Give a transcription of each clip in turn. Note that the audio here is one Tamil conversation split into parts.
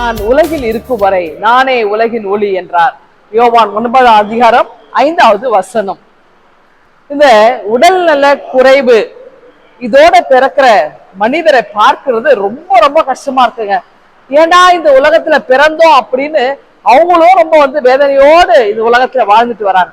நான் உலகில் இருக்கும் வரை நானே உலகின் ஒளி என்றார். யோவான் ஒன்பதாம் அதிகாரம் ஐந்தாவது வசனம். இந்த உடல்நல குறைவு இதோட பிறக்கிற மனிதரை பார்க்கிறது ரொம்ப ரொம்ப கஷ்டமா இருக்குங்க. ஏன்னா இந்த உலகத்துல பிறந்தோம் அப்படின்னு அவங்களும் ரொம்ப வந்து வேதனையோடு இந்த உலகத்துல வாழ்ந்துட்டு வராங்க.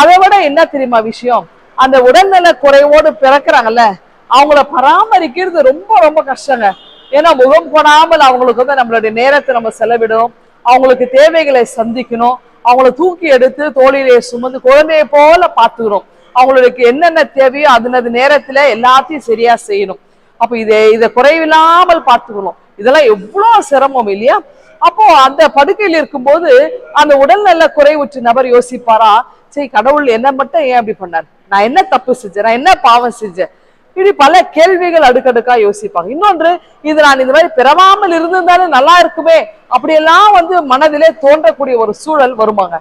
அதை விட என்ன தெரியுமா விஷயம்? அந்த உடல்நல குறைவோடு பிறக்கிறாங்கல்ல அவங்கள பராமரிக்கிறது ரொம்ப ரொம்ப கஷ்டங்க. ஏன்னா முகம் கொடாமல் அவங்களுக்கு வந்து நம்மளுடைய நேரத்தை நம்ம செலவிடும் அவங்களுக்கு தேவைகளை சந்திக்கணும். அவங்கள தூக்கி எடுத்து தோளிலே சுமந்து குழந்தையை போல பார்த்துக்கிறோம் அவங்களுக்கு என்னென்ன தேவையோ அதனது நேரத்துல எல்லாத்தையும் சரியா செய்யணும். அப்போ இதை இதை குறைவில்லாமல் பார்த்துக்கணும். இதெல்லாம் எவ்வளோ சிரமம் இல்லையா? அப்போ அந்த படுக்கையில் இருக்கும்போது அந்த உடல்நல குறைவுற்ற நபர் யோசிப்பாரா? சரி கடவுள் என்ன மட்டும் ஏன் அப்படி பண்ணார்? நான் என்ன தப்பு செஞ்சேன்? நான் என்ன பாவம் செஞ்சேன்? இப்படி பல கேள்விகள் அடுக்கடுக்கா யோசிப்பாங்க. இன்னொன்று இது நான் இந்த மாதிரி பிறவாமல் இருந்திருந்தாலும் நல்லா இருக்குமே அப்படியெல்லாம் வந்து மனதிலே தோன்றக்கூடிய ஒரு சூழல் வருமாங்க.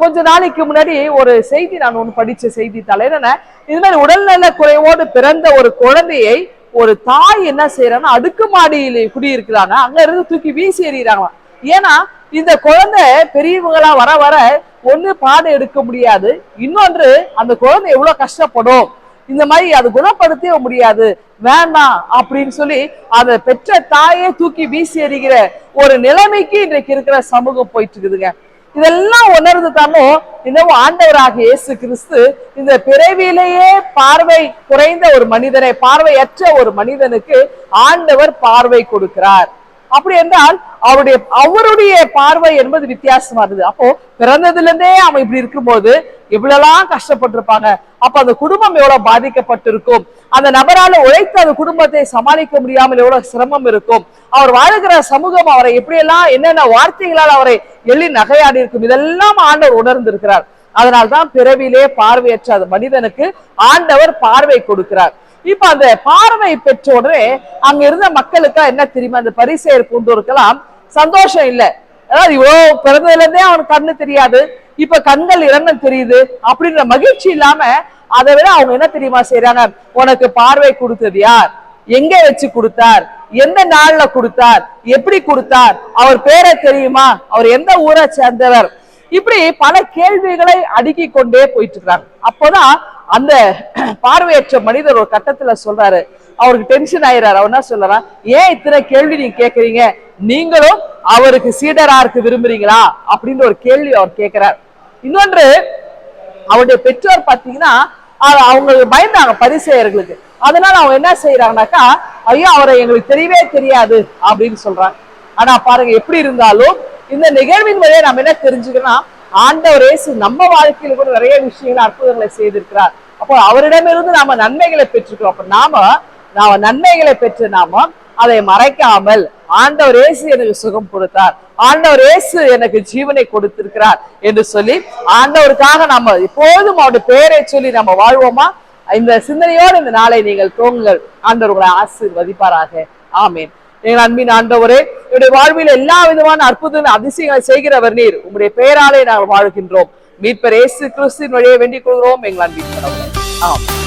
கொஞ்ச நாளைக்கு முன்னாடி ஒரு செய்தி நான் ஒன்று படித்த செய்தித்தாள் என்னன்னா இது மாதிரி உடல்நல குறைவோடு பிறந்த ஒரு குழந்தையை ஒரு தாய் என்ன செய்யறாங்கன்னா அடுக்குமாடியில் குடியிருக்கிறாங்க. அங்க இருந்து தூக்கி வீசி எறிகிறாங்களாம். ஏன்னா இந்த குழந்தை பெரியவங்களா வர வர ஒண்ணு பாடம் எடுக்க முடியாது. இன்னொன்று அந்த குழந்தை எவ்வளவு கஷ்டப்படும்? இந்த மாதிரி அதை குணப்படுத்தவே முடியாது. வேண்டாம் அப்படின்னு சொல்லி அதை பெற்ற தாயே தூக்கி வீசி எறிகிற ஒரு நிலைமைக்கு இன்றைக்கு இருக்கிற சமூகம் போயிட்டு இருக்குதுங்க இதெல்லாம் உணர்ந்து தானோ இன்னமும் ஆண்டவராக இயேசு கிறிஸ்து இந்த பிறவியிலேயே பார்வை குறைந்த ஒரு மனிதனை பார்வையற்ற ஒரு மனிதனுக்கு ஆண்டவர் பார்வை கொடுக்கிறார். அப்படி என்றால் அவருடைய அவருடைய பார்வை என்பது வித்தியாசமா இருந்தது அப்போ பிறந்ததுல இருந்தே அவன் இப்படி இருக்கும்போது இவ்வளவுலாம் கஷ்டப்பட்டிருப்பாங்க. அப்ப அந்த குடும்பம் எவ்வளவு பாதிக்கப்பட்டிருக்கும். அந்த நபரால உழைத்து அந்த குடும்பத்தை சமாளிக்க முடியாமல் எவ்வளவு சிரமம் இருக்கும். அவர் வாழுகிற சமூகம் அவரை எப்படியெல்லாம் என்னென்ன வார்த்தைகளால் அவரை எள்ளி நகையாடி இருக்கும். இதெல்லாம் ஆண்டவர் உணர்ந்திருக்கிறார். அதனால்தான் பிறவிலே பார்வையற்ற அந்த மனிதனுக்கு ஆண்டவர் பார்வை கொடுக்கிறார். இப்ப அந்த பார்வை பெற்ற உடனே அங்க இருந்த மக்களுக்கா என்ன தெரியுமா? அந்த பரிசெயர் பூண்டோருக்கெல்லாம் சந்தோஷம் இல்ல. அதாவது இவ்வளவு பிறந்ததுல இருந்தே அவனுக்கு கண்ணு தெரியாது. இப்ப கண்கள் இரண்டம் தெரியுது அப்படின்ற மகிழ்ச்சி இல்லாம அதை விட அவங்க என்ன தெரியுமா செய்யறாங்க உனக்கு பார்வை கொடுத்தது யார்? எங்க வச்சு கொடுத்தார்? எந்த நாள்ல கொடுத்தார்? எப்படி கொடுத்தார்? அவர் பேரை தெரியுமா? அவர் எந்த ஊரை சேர்ந்தவர்? இப்படி பல கேள்விகளை அடுக்கி கொண்டே போயிட்டு இருக்கிறாங்க அப்போதான் அந்த பார்வையற்ற மனிதர் ஒரு கட்டத்துல சொல்றாரு அவருக்கு டென்ஷன் ஆயிறாரு. அவர் என்ன சொல்றான் ஏன் இத்தனை கேள்வி நீங்க கேக்குறீங்க? நீங்களும் அவருக்கு சீடரா இருக்கு விரும்புறீங்களா? அப்படின்னு ஒரு கேள்வி அவர் கேட்கிறார் இன்னொன்று அவருடைய பெற்றோர் பாத்தீங்கன்னா அவங்களுக்கு பயந்தாங்க பரிசெயர்களுக்கு. அதனால அவங்க என்ன செய்யறாங்கனாக்கா ஐயோ அவரை எங்களுக்கு தெரியவே தெரியாது அப்படின்னு சொல்றாங்க. ஆனா பாருங்க எப்படி இருந்தாலும் இந்த நிகழ்வின் வழியை நம்ம என்ன தெரிஞ்சுக்கணும் ஆண்டவர் இயேசு நம்ம வாழ்க்கையில கூட நிறைய விஷயங்கள் அற்புதங்களை செய்திருக்கிறார். அப்போ அவரிடமிருந்து நாம நன்மைகளை பெற்றுக்கிறோம். அப்ப நாம நாம நன்மைகளை பெற்று நாம அதை மறைக்காமல் ஆண்டவர் இயேசு எனக்கு சுகம் கொடுத்தார். ஆண்டவர் இயேசு எனக்கு ஜீவனை கொடுத்திருக்கிறார் என்று சொல்லி ஆண்டவருக்காக நம்ம எப்போதும் அவருடைய பெயரை சொல்லி நம்ம வாழ்வோமா? இந்த சிந்தனையோடு இந்த நாளை நீங்கள் தோங்குங்கள். ஆண்டவர் உங்களை ஆசீர்வதிப்பாராக. ஆமேன். எங்கள் அன்பின் ஆண்டவரே என்னுடைய வாழ்வில் எல்லா விதமான அற்புத அதிசயங்களை செய்கிறவர் நீர் உங்களுடைய பெயராலே நாங்கள் வாழ்கின்றோம். மீட்பர் ஏசு கிறிஸ்துவின் வழியை வேண்டிக் கொள்கிறோம். எங்கள் அன்பின் கடவுளே